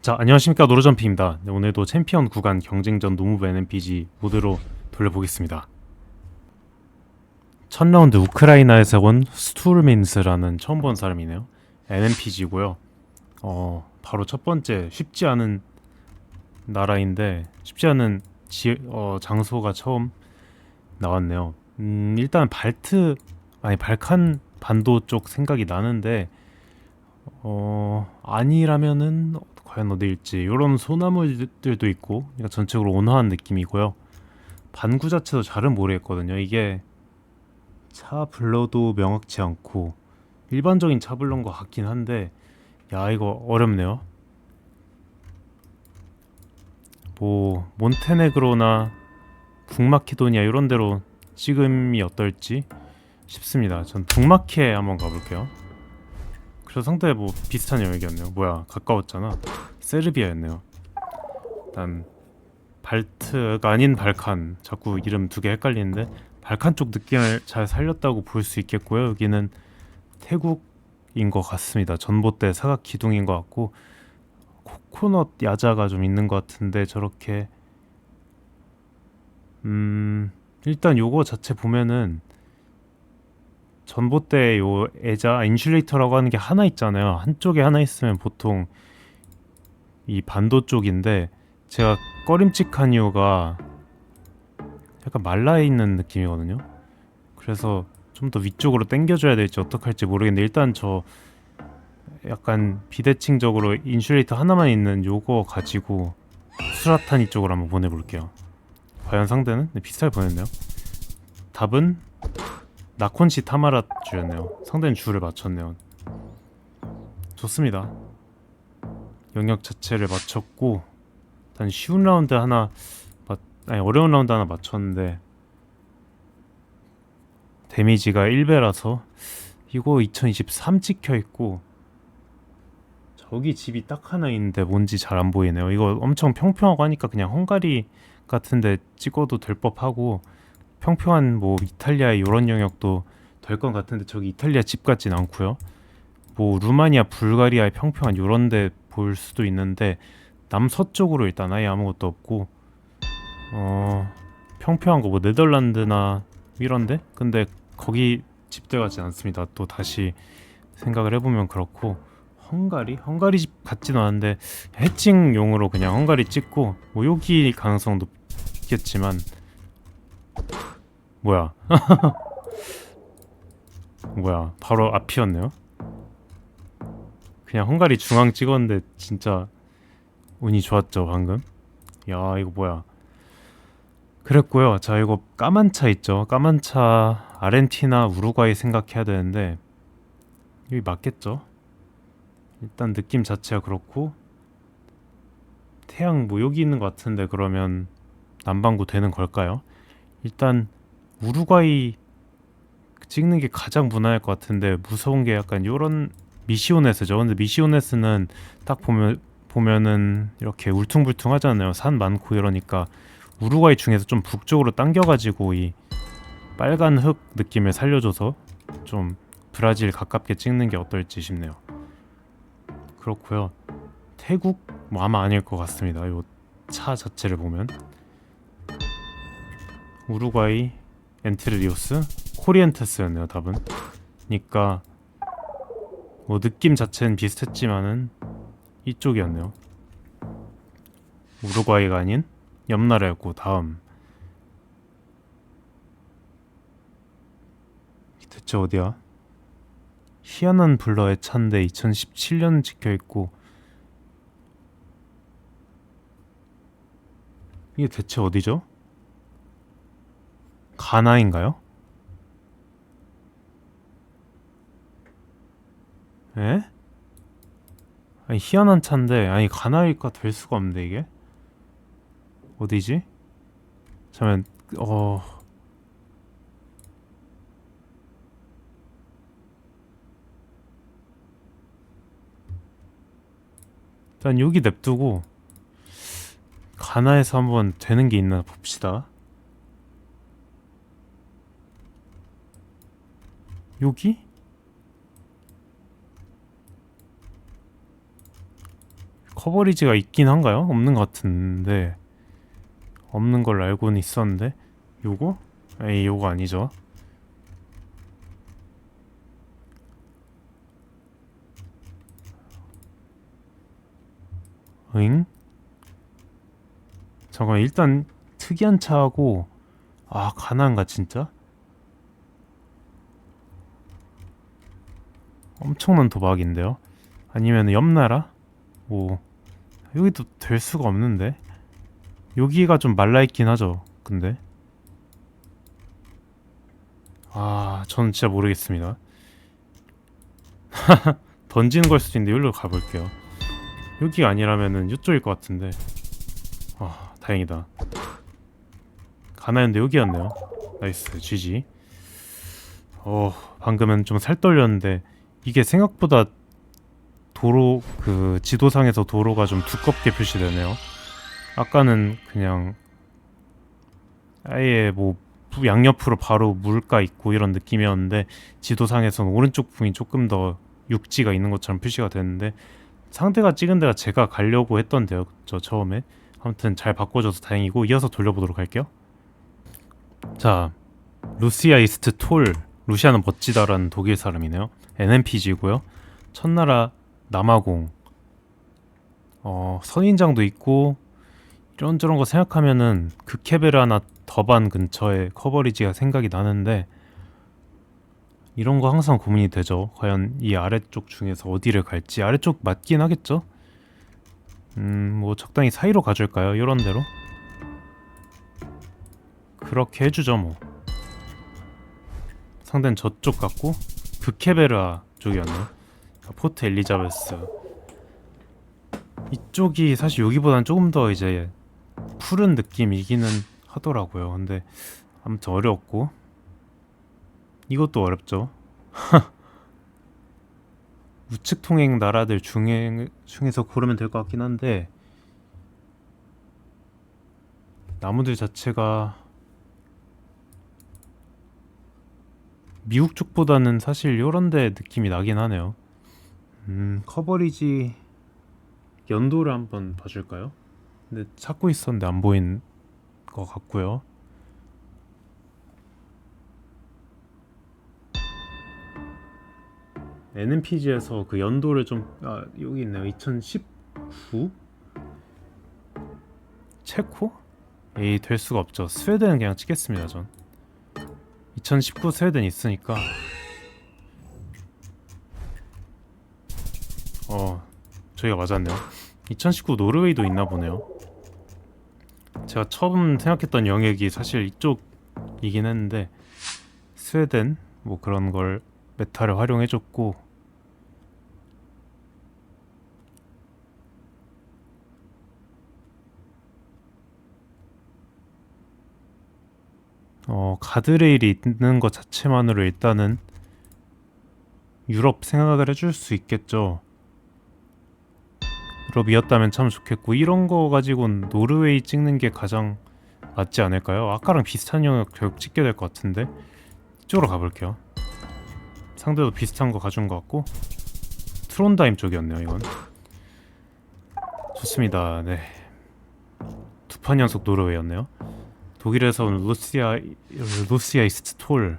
자, 안녕하십니까 노르점피입니다. 네, 오늘도 챔피언 구간 경쟁전 노무브 NMPG 모드로 돌려보겠습니다. 첫 라운드 우크라이나에서 온 스투르민스라는 처음 본 사람이네요. NMPG고요. 어, 바로 첫 번째 쉽지 않은 나라인데 쉽지 않은 지, 어, 장소가 처음 나왔네요. 음, 일단 발트 아니 발칸 반도 쪽 생각이 나는데 어 아니라면은 과연 어디일지 이런 소나무들도 있고 그러니까 전체적으로 온화한 느낌이고요. 반구 자체도 잘은 모르겠거든요. 이게 차 불러도 명확치 않고 일반적인 차 불러인 것 같긴 한데 야 이거 어렵네요. 뭐 몬테네그로나 북마케도니아 이런 데로 지금이 어떨지 싶습니다. 전 북마케 한번 가볼게요. 그래서 상당히 뭐 비슷한 영역이었네요. 뭐야 가까웠잖아. 세르비아였네요. 일단 발트가 아닌 발칸 자꾸 이름 두 개 헷갈리는데 발칸 쪽 느낌을 잘 살렸다고 볼 수 있겠고요. 여기는 태국인 것 같습니다. 전봇대 사각 기둥인 것 같고 코코넛 야자가 좀 있는 것 같은데 저렇게 음 일단 요거 자체 보면은 전봇대 요 애자 인슐레이터라고 하는 게 하나 있잖아요. 한쪽에 하나 있으면 보통 이 반도 쪽인데 제가 꺼림칙한 이유가 약간 말라 있는 느낌이거든요. 그래서 좀 더 위쪽으로 당겨줘야 될지 어떡할지 모르겠는데 일단 저 약간 비대칭적으로 인슐레이터 하나만 있는 요거 가지고 수라타니 쪽으로 한번 보내볼게요. 과연 상대는 네, 비슷하게 보냈네요. 답은 나콘시 타마라 주였네요. 상대는 주를 맞췄네요. 좋습니다. 영역 자체를 맞췄고 일단 쉬운 라운드 하나 맞, 아니 어려운 라운드 하나 맞췄는데 데미지가 1배라서 이거 2023 찍혀 있고 저기 집이 딱 하나 있는데 뭔지 잘 안 보이네요. 이거 엄청 평평하고 하니까 그냥 헝가리 같은데 찍어도 될 법하고 평평한 뭐 이탈리아 이런 영역도 될 것 같은데 저기 이탈리아 집 같진 않고요. 뭐 루마니아, 불가리아의 평평한 이런데 볼 수도 있는데 남서쪽으로 일단 아예 아무것도 없고 어 평평한 거 뭐 네덜란드나 이런데 근데 거기 집들 같진 않습니다. 또 다시 생각을 해보면 그렇고 헝가리? 헝가리 집 같진 않은데 해칭용으로 그냥 헝가리 찍고 뭐 여기 가능성 높겠지만 뭐야? 뭐야? 바로 앞이었네요. 그냥 헝가리 중앙 찍었는데 진짜 운이 좋았죠 방금. 야 이거 뭐야? 그랬고요. 자 이거 까만 차 있죠? 까만 차 아르헨티나 우루과이 생각해야 되는데 여기 맞겠죠? 일단 느낌 자체가 그렇고 태양 뭐 여기 있는 것 같은데 그러면 남반구 되는 걸까요? 일단 우루과이 찍는 게 가장 무난할 것 같은데 무서운 게 약간 요런 미시오네스죠. 근데 미시오네스는 딱 보면 보면은 이렇게 울퉁불퉁하잖아요. 산 많고 이러니까 우루과이 중에서 좀 북쪽으로 당겨가지고 이 빨간 흙 느낌을 살려줘서 좀 브라질 가깝게 찍는 게 어떨지 싶네요. 그렇고요. 태국 뭐 아마 아닐 것 같습니다. 요 차 자체를 보면 우루과이 엔트르리오스 코리엔테스였네요 답은 그니까 뭐 느낌 자체는 비슷했지만은 이쪽이었네요 우루과이가 아닌 옆나라였고 다음 대체 어디야? 희한한 블러의 차인데 2017년 찍혀있고 이게 대체 어디죠? 가나인가요? 에? 아니 희한한 차인데 아니 가나일까 될 수가 없는데 이게 어디지? 잠깐 어 일단 여기 냅두고 가나에서 한번 되는 게 있나 봅시다. 여기? 커버리지가 있긴 한가요? 없는 것 같은데 없는 걸로 알고는 있었는데 요거? 에이 요거 아니죠 응? 잠깐 일단 특이한 차하고 아 가난가 진짜? 엄청난 도박인데요? 아니면 옆나라? 오 여기도 될 수가 없는데? 여기가 좀 말라있긴 하죠 근데. 아 저는 진짜 모르겠습니다. 던지는 걸 수도 있는데 여기로 가볼게요. 여기가 아니라면은 이쪽일 것 같은데. 아 다행이다. 가나였는데 여기였네요. 나이스 GG 어 방금은 좀 살 떨렸는데 이게 생각보다 도로 그 지도상에서 도로가 좀 두껍게 표시되네요. 아까는 그냥 아예 뭐 부- 양옆으로 바로 물가 있고 이런 느낌이었는데 지도상에서는 오른쪽 부분이 조금 더 육지가 있는 것처럼 표시가 됐는데 상대가 찍은 데가 제가 가려고 했던 데요 저 처음에. 아무튼 잘 바꿔줘서 다행이고 이어서 돌려보도록 할게요. 자 루시아 이스트 톨 루시아는 멋지다라는 독일 사람이네요. NMPG고요. 첫나라 남아공 어 선인장도 있고 이런저런 거 생각하면은 극케베라나 더반 근처에 커버리지가 생각이 나는데 이런 거 항상 고민이 되죠. 과연 이 아래쪽 중에서 어디를 갈지 아래쪽 맞긴 하겠죠. 음, 뭐 적당히 사이로 가줄까요? 이런 대로 그렇게 해주죠 뭐. 상대는 저쪽 같고 극케베라 쪽이었네요. 포트 엘리자베스 이쪽이 사실 여기보다는 조금 더 이제 푸른 느낌이기는 하더라고요. 근데 아무튼 어려웠고 이것도 어렵죠. 우측 통행 나라들 중에 중에서 고르면 될 것 같긴 한데 나무들 자체가 미국 쪽보다는 사실 요런데 느낌이 나긴 하네요. 음, 커버리지 연도를 한번 봐줄까요? 근데 찾고 있었는데 안 보인 것 같고요. NMPG에서 그 연도를 좀 아, 여기 있네요. 2019 체코? 에이 될 수가 없죠. 스웨덴은 그냥 찍겠습니다. 전 2019 스웨덴 있으니까 어 저희가 맞았네요. 2019 노르웨이도 있나 보네요. 제가 처음 생각했던 영역이 사실 이쪽이긴 했는데 스웨덴 뭐 그런 걸 메타를 활용해줬고 어 가드레일이 있는 것 자체만으로 일단은 유럽 생각을 해줄 수 있겠죠. 유럽이었다면 참 좋겠고 이런 거 가지고는 노르웨이 찍는 게 가장 맞지 않을까요? 아까랑 비슷한 영역 결국 찍게 될 것 같은데 이쪽으로 가볼게요. 상대도 비슷한 거 가져온 것 같고 트론다임 쪽이었네요 이건. 좋습니다. 네. 두 판 연속 노르웨이였네요. 독일에서는 루시아 루시아 이스트 톨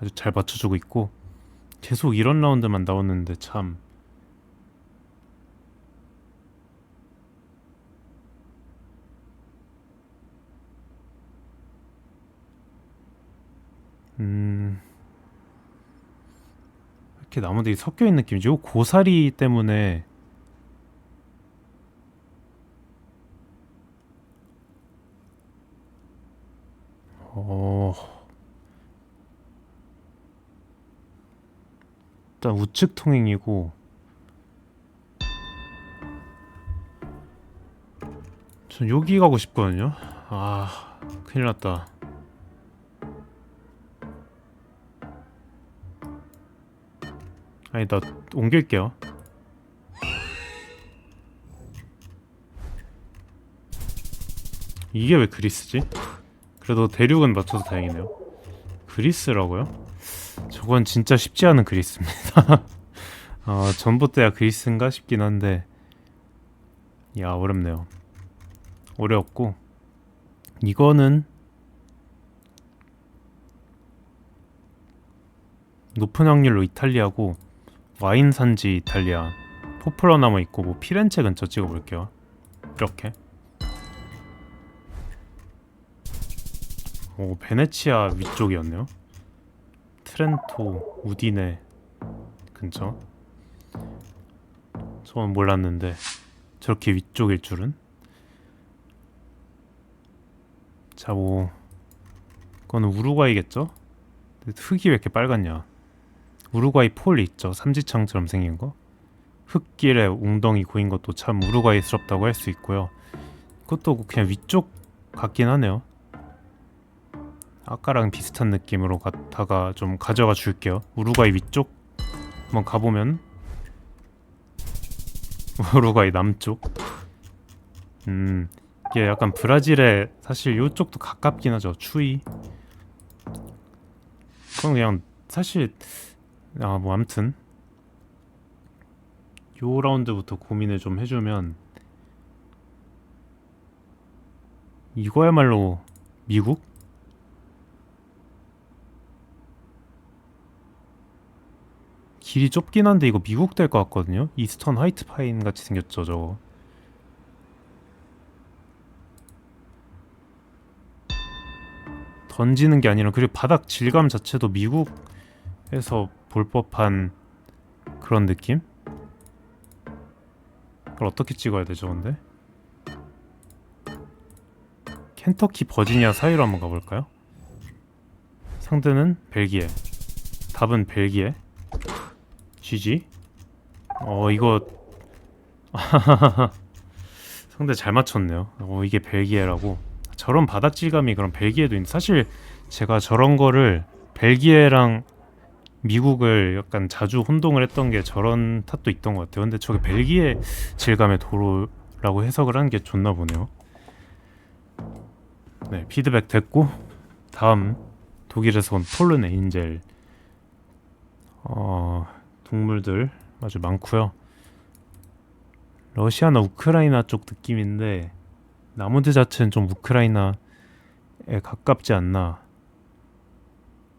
아주 잘 맞춰주고 있고 계속 이런 라운드만 나오는데 참 이렇게 나무들이 섞여 있는 느낌이지. 요 고사리 때문에 어. 일단 우측 통행이고 전 여기 가고 싶거든요. 아, 큰일 났다. 아니 나 옮길게요. 이게 왜 그리스지? 그래도 대륙은 맞춰서 다행이네요. 그리스라고요? 저건 진짜 쉽지 않은 그리스입니다. 어, 전봇대야 그리스인가 싶긴 한데 야 어렵네요 어려웠고 이거는 높은 확률로 이탈리아고 와인 산지 이탈리아 포플러 나무 있고 뭐 피렌체 근처 찍어볼게요. 이렇게. 오 베네치아 위쪽이었네요. 트렌토 우디네 근처. 저는 몰랐는데 저렇게 위쪽일 줄은? 자뭐 그거는 우루과이겠죠? 흙이 왜 이렇게 빨갛냐 우루과이 폴 있죠? 삼지창처럼 생긴 거? 흙길에 웅덩이 고인 것도 참 우루과이스럽다고 할 수 있고요. 그것도 그냥 위쪽 같긴 하네요. 아까랑 비슷한 느낌으로 갔다가 좀 가져가 줄게요. 우루과이 위쪽? 한번 가보면? 우루과이 남쪽? 음 이게 약간 브라질에 사실 이쪽도 가깝긴 하죠. 추위? 그건 그냥 사실 아 뭐 암튼. 요 라운드부터 고민을 좀 해주면 이거야말로 미국? 길이 좁긴 한데 이거 미국 될 것 같거든요. 이스턴 화이트 파인 같이 생겼죠 저거. 던지는 게 아니라 그리고 바닥 질감 자체도 미국에서 볼 법한 그런 느낌? 그걸 어떻게 찍어야 되죠 근데? 켄터키 버지니아 사이로 한번 가볼까요? 상대는 벨기에 답은 벨기에 GG 어 이거 상대 잘 맞췄네요 어 이게 벨기에라고 저런 바닥 질감이 그럼 벨기에도 있는데 사실 제가 저런 거를 벨기에랑 미국을 약간 자주 혼동을 했던 게 저런 탓도 있던 것 같아요 근데 저게 벨기에 질감의 도로라고 해석을 한 게 좋나 보네요 네 피드백 됐고 다음 독일에서 온 폴른 에인젤 어 동물들 아주 많고요. 러시아나 우크라이나 쪽 느낌인데 나무들 자체는 좀 우크라이나에 가깝지 않나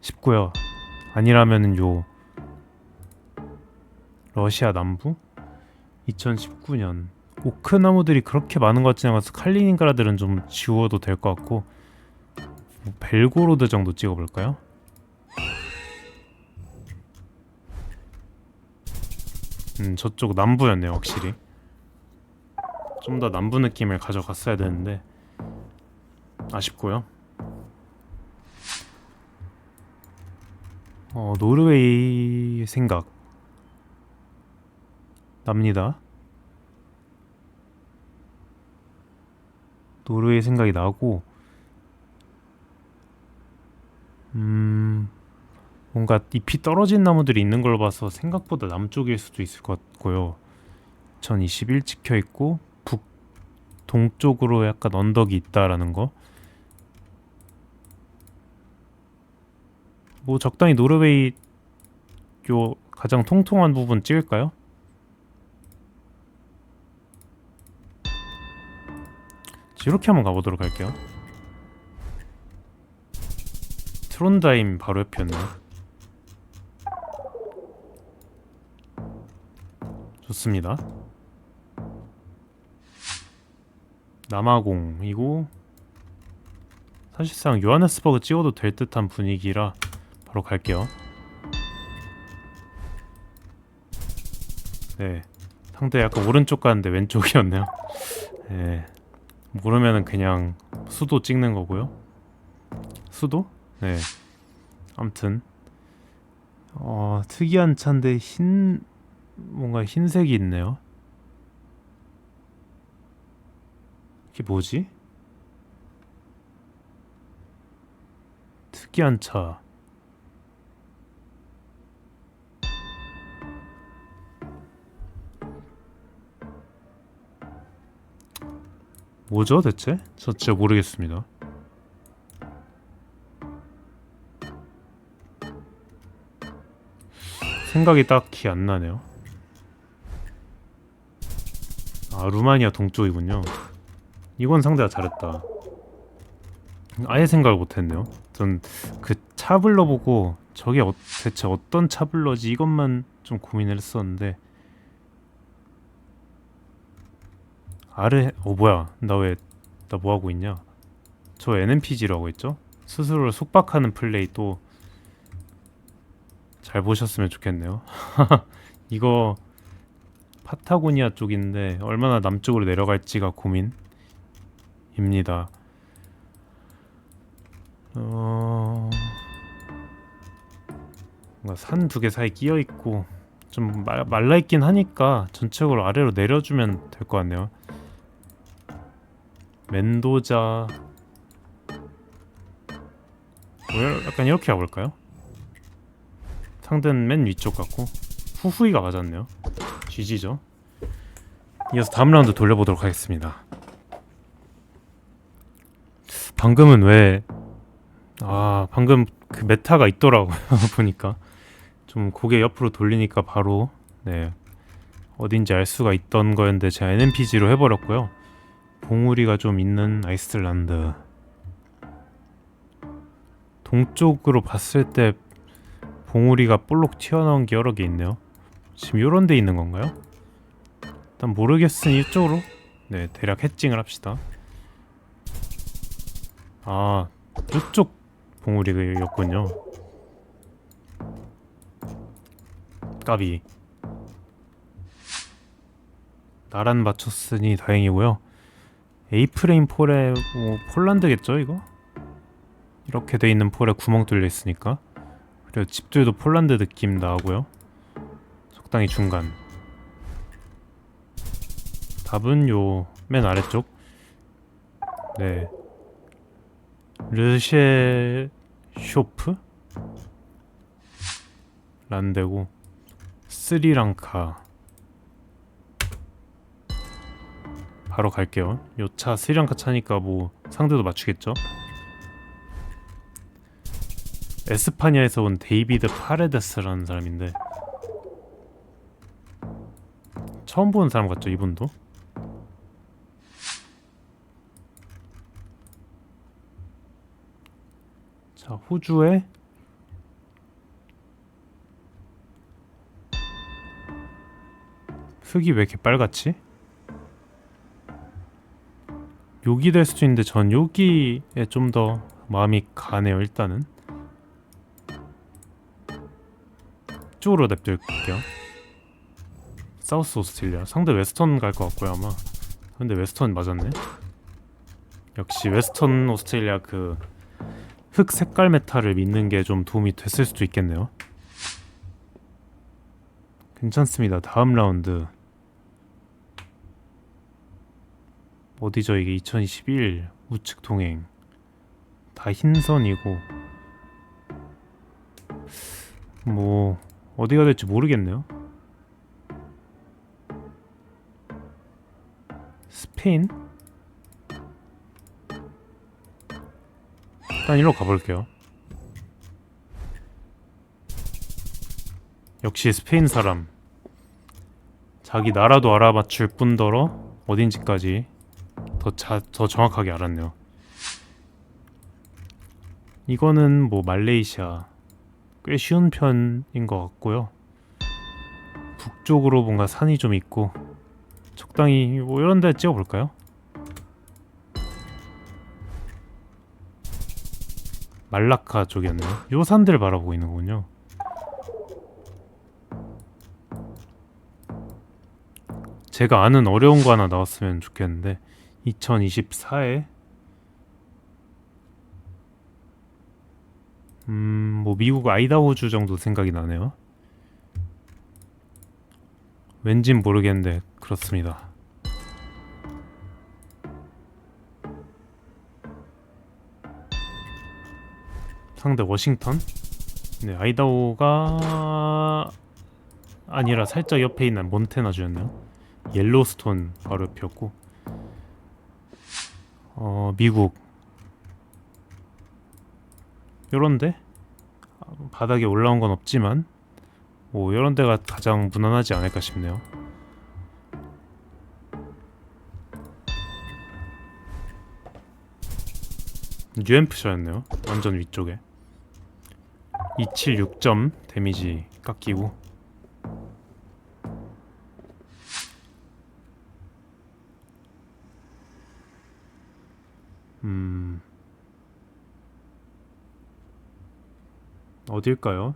싶고요. 아니라면은 요 러시아 남부? 2019년. 오크 나무들이 그렇게 많은 것 같지 않아서 칼리닌그라드는 좀 지워도 될 것 같고 뭐 벨고로드 정도 찍어볼까요? 음 저쪽 남부였네요 확실히. 좀 더 남부 느낌을 가져갔어야 되는데 아쉽고요 어 노르웨이 생각 납니다 노르웨이 생각이 나고 음 뭔가 잎이 떨어진 나무들이 있는 걸로 봐서 생각보다 남쪽일 수도 있을 것 같고요. 2021 찍혀 있고 북 동쪽으로 약간 언덕이 있다라는 거. 뭐 적당히 노르웨이 요 가장 통통한 부분 찍을까요? 이렇게 한번 가보도록 할게요. 트론다임 바로 옆이었네요. 좋습니다. 남아공이고 사실상 요하네스버그 찍어도 될 듯한 분위기라 바로 갈게요. 네, 상대 약간 오른쪽 가는데 왼쪽이었네요. 네, 모르면은 그냥 수도 찍는 거고요. 수도? 네. 아무튼 어, 특이한 차인데 흰 뭔가 흰색이 있네요. 이게 뭐지? 특이한 차. 뭐죠 대체? 저 진짜 모르겠습니다. 생각이 딱히 안 나네요. 아, 루마니아 동쪽이군요. 이건 상대가 잘했다. 아예 생각을 못했네요. 전 그 차블러 보고 저게 어, 대체 어떤 차블러지 이것만 좀 고민을 했었는데 아르 어 뭐야 나 왜 나 뭐 하고 있냐? 저 NMPG라고 했죠? 스스로를 속박하는 플레이 또 잘 보셨으면 좋겠네요. 이거 파타고니아 쪽인데 얼마나 남쪽으로 내려갈지가 고민입니다. 어... 뭔가 산 두 개 사이 끼어 있고 좀 말, 말라 있긴 하니까 전체적으로 아래로 내려주면 될 것 같네요. 멘도자 뭐 약간 이렇게 가볼까요? 상대는 맨 위쪽 같고 후후이가 맞았네요. GG죠. 이어서 다음 라운드 돌려보도록 하겠습니다. 방금은 왜, 아, 방금 그 메타가 있더라고요. 보니까. 좀 고개 옆으로 돌리니까 바로, 네, 어딘지 알 수가 있던 거였는데 제가 NMPG로 해버렸고요. 봉우리가 좀 있는 아이슬란드. 동쪽으로 봤을 때 봉우리가 볼록 튀어나온 게 여러 개 있네요. 지금 요런 데 있는 건가요? 일단 모르겠으니 이쪽으로 네 대략 해칭을 합시다 아 이쪽 봉우리였군요 까비 나란 맞췄으니 다행이고요 에이프레임 폴에 뭐 폴란드겠죠 이거? 이렇게 돼 있는 폴에 구멍 뚫려 있으니까. 그리고 집들도 폴란드 느낌 나고요. 적당히 중간. 답은 요 맨 아래쪽. 네. 르쉐 쇼프? 라는 데고. 스리랑카 바로 갈게요 요 차 스리랑카 차니까 뭐 상대도 맞추겠죠 에스파냐에서 온 데이비드 파레데스라는 사람인데 처음 보는 사람 같죠 이분도? 자 호주에 흙이 왜 이렇게 빨갛지? 욕이 될 수도 있는데 전 여기에 좀 더 마음이 가네요 일단은. 이쪽으로 냅둘게요. 사우스 오스트레일리아. 상대 웨스턴 갈 것 같고요 아마. 근데 웨스턴 맞았네. 역시 웨스턴 오스트레일리아 그 흑 색깔 메탈을 믿는 게 좀 도움이 됐을 수도 있겠네요. 괜찮습니다. 다음 라운드 어디죠 이게 2021 우측 동행 다 흰선이고 뭐 어디가 될지 모르겠네요 스페인? 일단 일로 가볼게요. 역시 스페인 사람. 자기 나라도 알아맞출 뿐더러 어딘지까지 더, 자, 더 정확하게 알았네요. 이거는 뭐 말레이시아 꽤 쉬운 편인 것 같고요. 북쪽으로 뭔가 산이 좀 있고 적당히 뭐 이런 데 찍어볼까요? 말라카 쪽이었네요. 요 산들 바라보고 있는 거군요. 제가 아는 어려운 거 하나 나왔으면 좋겠는데 2024에 음, 뭐 미국 아이다호주 정도 생각이 나네요. 왠진 모르겠는데 그렇습니다. 상대 워싱턴? 네, 아이다호가 아니라 살짝 옆에 있는 몬테나주였네요. 옐로스톤 바로 옆이었고 어, 미국. 요런데? 바닥에 올라온 건 없지만 뭐 요런 데가 가장 무난하지 않을까 싶네요. 뉴햄프셔였네요. 완전 위쪽에. 276점 데미지 깎이고. 어딜까요?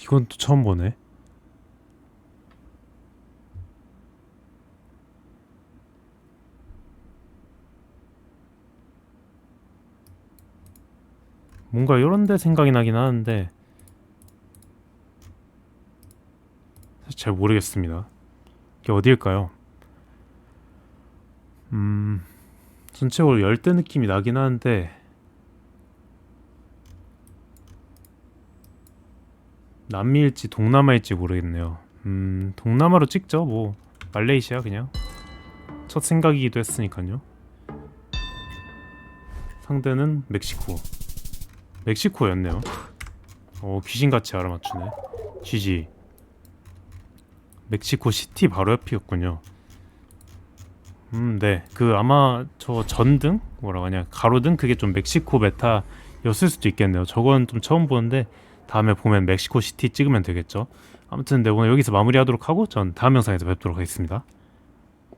이건 또 처음 보네. 뭔가 이런 데 생각이 나긴 하는데 잘 모르겠습니다. 이게 어디일까요? 음, 전체적으로 열대 느낌이 나긴 하는데 남미일지 동남아일지 모르겠네요. 음, 동남아로 찍죠. 뭐 말레이시아 그냥 첫 생각이기도 했으니까요. 상대는 멕시코. 멕시코였네요. 어, 귀신같이 알아맞추네. GG. 멕시코 시티 바로 옆이었군요. 음, 네. 그 아마 저 전등 뭐라고 하냐 가로등 그게 좀 멕시코 메타였을 수도 있겠네요. 저건 좀 처음 보는데 다음에 보면 멕시코 시티 찍으면 되겠죠. 아무튼 네 오늘 여기서 마무리하도록 하고 전 다음 영상에서 뵙도록 하겠습니다.